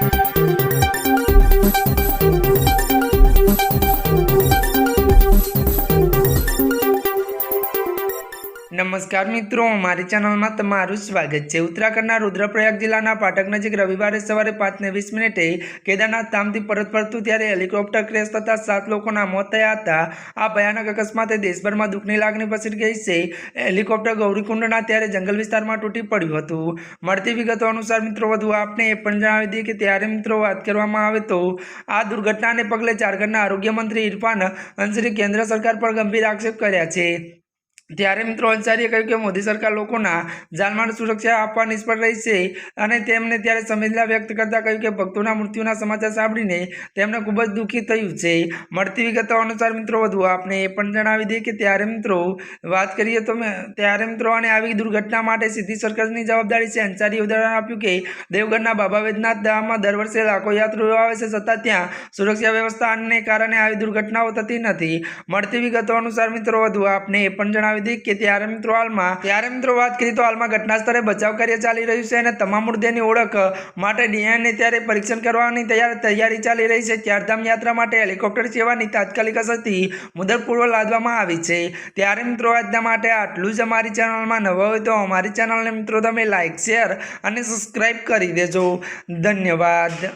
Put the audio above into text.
Thank you. નમસ્કાર મિત્રો, મારી ચેનલમાં તમારું સ્વાગત છે. ઉત્તરાખંડના રુદ્રપ્રયાગ જિલ્લાના પાટક નજીક રવિવારે સવારે પાંચને વીસ મિનિટે કેદારનાથ ધામથી પરત ફરતું ત્યારે હેલિકોપ્ટર ક્રેશ થતાં સાત લોકોના મોત થયા હતા. આ ભયાનક અકસ્માતે દેશભરમાં દુઃખની લાગણી પસરી ગઈ છે. હેલિકોપ્ટર ગૌરીકુંડના ત્યારે જંગલ વિસ્તારમાં તૂટી પડ્યું હતું. મળતી વિગતો અનુસાર મિત્રો, વધુ આપને એ પણ જણાવી દઈએ કે ત્યારે મિત્રો, વાત કરવામાં આવે તો આ દુર્ઘટનાને પગલે ઝારખંડના આરોગ્ય મંત્રી ઇરફાન અંસરી કેન્દ્ર સરકાર પર ગંભીર આક્ષેપ કર્યા છે. ત્યારે મિત્રો અંસારીએ કહ્યું કે મોદી સરકાર લોકોના જાનમાલ સુરક્ષા આપવા નિષ્ફળ રહી છે અને તેમને ત્યારે સંવેદના વ્યક્ત કરતા કહ્યું કે ભક્તોના મૃત્યુના સમાચાર સાંભળીને તેમને ખૂબ જ દુઃખી થયું છે. મળતી વિગતો અનુસાર મિત્રો વધુ આપને એ પણ જણાવી દઈએ કે ત્યારે મિત્રો વાત કરીએ તો ત્યારે મિત્રો અને આવી દુર્ઘટના માટે સીધી સરકારની જવાબદારી છે. અંસારીએ ઉદાહરણ આપ્યું કે દેવગઢના બાબા વૈદ્યનાથ ધામમાં દર વર્ષે લાખો યાત્રીઓ આવે છે. છતાં ત્યાં સુરક્ષા વ્યવસ્થાને કારણે આવી દુર્ઘટનાઓ થતી નથી. મળતી વિગતો અનુસાર મિત્રો વધુ આપને એ પણ જણાવી દઈએ કે ત્યારે મિત્રો હાલમાં, ત્યારે મિત્રો વાત કરીએ તો હાલમાં ઘટના સ્થળે બચાવ કાર્ય ચાલી રહ્યું છે અને તમામ મૃતદેહની ઓળખ માટે ડીએનએ ત્યારે પરીક્ષણ કરવાની તૈયારી ચાલી રહી છે. ચારધામ યાત્રા માટે હેલિકોપ્ટર સેવાની તાત્કાલિક અસરથી મુદતપૂર્વ લાદવામાં આવી છે. ત્યારે મિત્રો આજના માટે આટલું જ અમારી ચેનલમાં નવા હોય તો અમારી ચેનલને મિત્રો તમે લાઇક શેર અને સબસ્ક્રાઈબ કરી દેજો. ધન્યવાદ.